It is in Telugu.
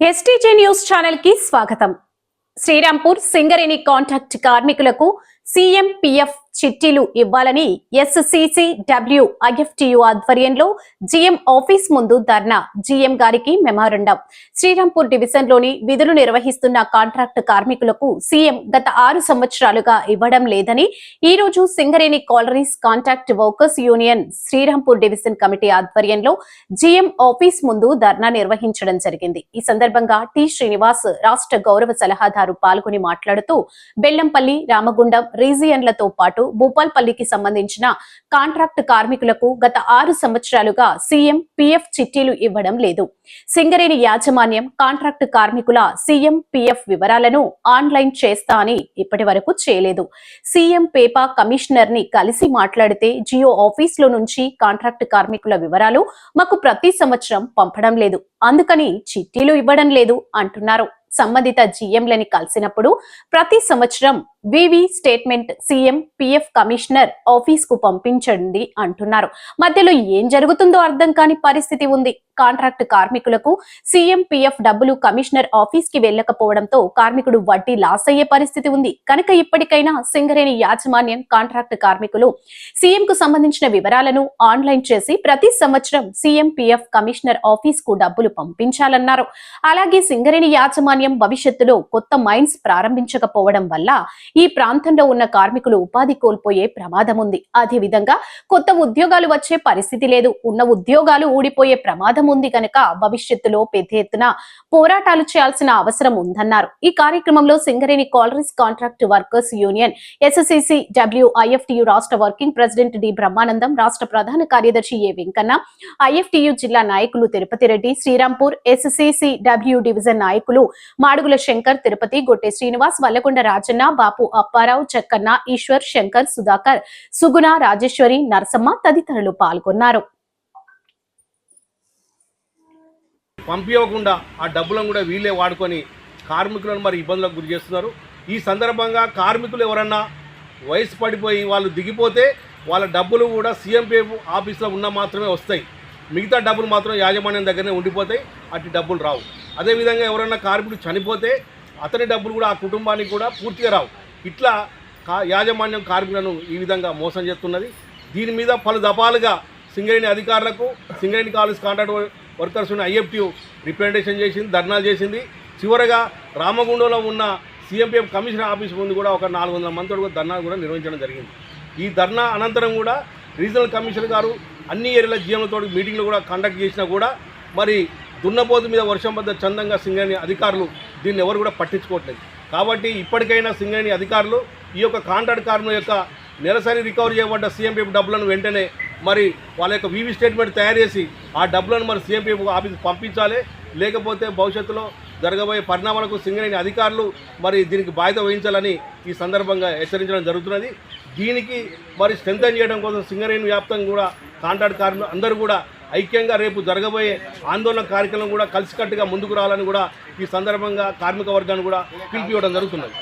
ఎస్టీజీ న్యూస్ ఛానల్కి స్వాగతం. శ్రీరాంపూర్ సింగరేణి కాంట్రాక్ట్ కార్మికులకు సీఎం పిఎఫ్ చిట్టీలు ఇవ్వాలని ఎస్సీసీ డబ్ల్యూ ఐఎఫ్టియు ఆధ్వర్యంలో జీఎం ఆఫీస్ ముందు ధర్నా. జీఎం గారికి మెమారండం. శ్రీరాంపూర్ డివిజన్లోని విధులు నిర్వహిస్తున్న కాంట్రాక్ట్ కార్మికులకు సీఎం గత ఆరు సంవత్సరాలుగా ఇవ్వడం లేదని ఈ రోజు Singareni collieries contract workers union Srirampur division committee ఆధ్వర్యంలో జీఎం ఆఫీస్ ముందు ధర్నా నిర్వహించడం జరిగింది. ఈ సందర్భంగా టి శ్రీనివాస్ రాష్ట్ర గౌరవ సలహాదారు పాల్గొని మాట్లాడుతూ బెల్లంపల్లి రామగుండం రీజియన్లతో పాటు భూపాల్పల్లికి సంబంధించిన కాంట్రాక్ట్ కార్మికులకు గత ఆరు సంవత్సరాలుగా సీఎం పిఎఫ్ చిట్టీలు ఇవ్వడం లేదు. సింగరేణి యాజమాన్యం కాంట్రాక్ట్ కార్మికుల సీఎం పిఎఫ్ వివరాలను ఆన్లైన్ చేస్తా అని ఇప్పటి వరకు చేయలేదు. సీఎం పేపా కమిషనర్ని కలిసి మాట్లాడితే జియో ఆఫీస్లో నుంచి కాంట్రాక్ట్ కార్మికుల వివరాలు మాకు ప్రతి సంవత్సరం పంపడం లేదు. అందుకని చిట్టీలు ఇవ్వడం లేదు అంటున్నారు. సంబంధిత జీఎంలని కలిసినప్పుడు ప్రతి సంవత్సరం వివి స్టేట్మెంట్ సీఎం పిఎఫ్ కమిషనర్ ఆఫీస్కు పంపించండి అంటున్నారు. మధ్యలో ఏం జరుగుతుందో అర్థం కాని పరిస్థితి ఉంది. కాంట్రాక్ట్ కార్మికులకు సీఎం పిఎఫ్ డబ్బులు కమిషనర్ ఆఫీస్కి వెళ్ళకపోవడంతో కార్మికుడు వడ్డీ లాస్ అయ్యే పరిస్థితి ఉంది. కనుక ఇప్పటికైనా సింగరేణి యాజమాన్యం కాంట్రాక్ట్ కార్మికులు సీఎం కు సంబంధించిన వివరాలను ఆన్లైన్ చేసి ప్రతి సంవత్సరం సీఎం పిఎఫ్ కమిషనర్ ఆఫీస్కు డబ్బులు పంపించాలన్నారు. అలాగే సింగరేణి యాజమాన్యం భవిష్యత్తులో కొత్త మైన్స్ ప్రారంభించకపోవడం వల్ల ఈ ప్రాంతంలో ఉన్న కార్మికులు ఉపాధి కోల్పోయే ప్రమాదం ఉంది అదే విధంగా కొత్త ఉద్యోగాలు వచ్చే పరిస్థితి లేదు. ఉన్న ఉద్యోగాలు ఊడిపోయే ప్రమాదం ఉంది కనుక భవిష్యత్తులో పెద్ద ఎత్తున పోరాటాలు చేయాల్సిన అవసరం ఉందన్నారు. ఈ కార్యక్రమంలో Singareni collieries contract workers union SSCC W IFTU రాష్ట్ర వర్కింగ్ ప్రెసిడెంట్ డి బ్రహ్మానందం రాష్ట్ర ప్రధాన కార్యదర్శి ఏ వెంకన్న ఐఎఫ్టియు జిల్లా నాయకులు Tirupati Reddy Srirampur SSCC W division నాయకులు మాడుగుల శంకర్ తిరుపతి గొట్టె శ్రీనివాస్ వల్లకొండ రాజన్న బాపు అప్పారావు చెక్కన్న ఈశ్వర్ శంకర్ సుధాకర్ సుగుణ రాజేశ్వరి నరసమ్మ తదితరులు పాల్గొన్నారు. పంపించకుండా ఆ డబ్బులను కూడా వీళ్ళే వాడుకొని కార్మికులను మరి ఇబ్బందులకు గురి చేస్తున్నారు. ఈ సందర్భంగా కార్మికులు ఎవరన్నా వయసు పడిపోయి వాళ్ళు దిగిపోతే వాళ్ళ డబ్బులు కూడా సీఎంపీఎఫ్ ఆఫీస్లో ఉన్న మాత్రమే వస్తాయి. మిగతా డబ్బులు మాత్రం యాజమాన్యం దగ్గరనే ఉండిపోతాయి. అటు డబ్బులు రావు. అదేవిధంగా ఎవరన్నా కార్మికుడు చనిపోతే అతని డబ్బులు కూడా ఆ కుటుంబానికి కూడా పూర్తిగా రావు. ఇట్లా కా యాజమాన్యం కార్మికులను ఈ విధంగా మోసం చేస్తున్నది. దీని మీద పలు దఫాలుగా సింగరేణి అధికారులకు సింగరేణి కాలేజ్ కాంట్రాక్ట్ వర్కర్స్ను ఐఎఫ్టీ రిప్రజెంటేషన్ చేసింది ధర్నాలు చేసింది. చివరగా రామగుండంలో ఉన్న సీఎంపీఎఫ్ కమిషనర్ ఆఫీస్ ముందు కూడా ఒక నాలుగు వందల మందితో కూడా ధర్నా కూడా నిర్వహించడం జరిగింది. ఈ ధర్నా అనంతరం కూడా రీజనల్ కమిషనర్ గారు అన్ని ఏరియాల జీఎంలతో మీటింగ్లు కూడా కండక్ట్ చేసినా కూడా మరి దున్నపోతు మీద వర్షం వద్ద చందంగా సింగరేణి అధికారులు దీన్ని ఎవరు కూడా పట్టించుకోవట్లేదు. కాబట్టి ఇప్పటికైనా సింగరేణి అధికారులు ఈ యొక్క కాంట్రాక్ట్ కార్మికుల యొక్క నెలసరి రికవరీ చేయబడ్డ సీఎంపీఎఫ్ డబ్బులను వెంటనే మరి వాళ్ళ యొక్క వీవీ స్టేట్మెంట్ తయారు చేసి ఆ డబ్బులను మరి సీఎంపీ ఆఫీస్కి పంపించాలి. లేకపోతే భవిష్యత్తులో జరగబోయే పరిణామాలకు సింగరేణి అధికారులు మరి దీనికి బాధ్యత వహించాలని ఈ సందర్భంగా హెచ్చరించడం జరుగుతున్నది. దీనికి మరి స్ట్రెంథన్ చేయడం కోసం సింగరేణి వ్యాప్తంగా కూడా కాంట్రాక్ట్ కార్మికులు అందరూ కూడా ఐక్యంగా రేపు జరగబోయే ఆందోళన కార్యక్రమం కూడా కలిసికట్టుగా ముందుకు రావాలని కూడా ఈ సందర్భంగా కార్మిక వర్గాన్ని కూడా పిలిపివ్వడం జరుగుతున్నది.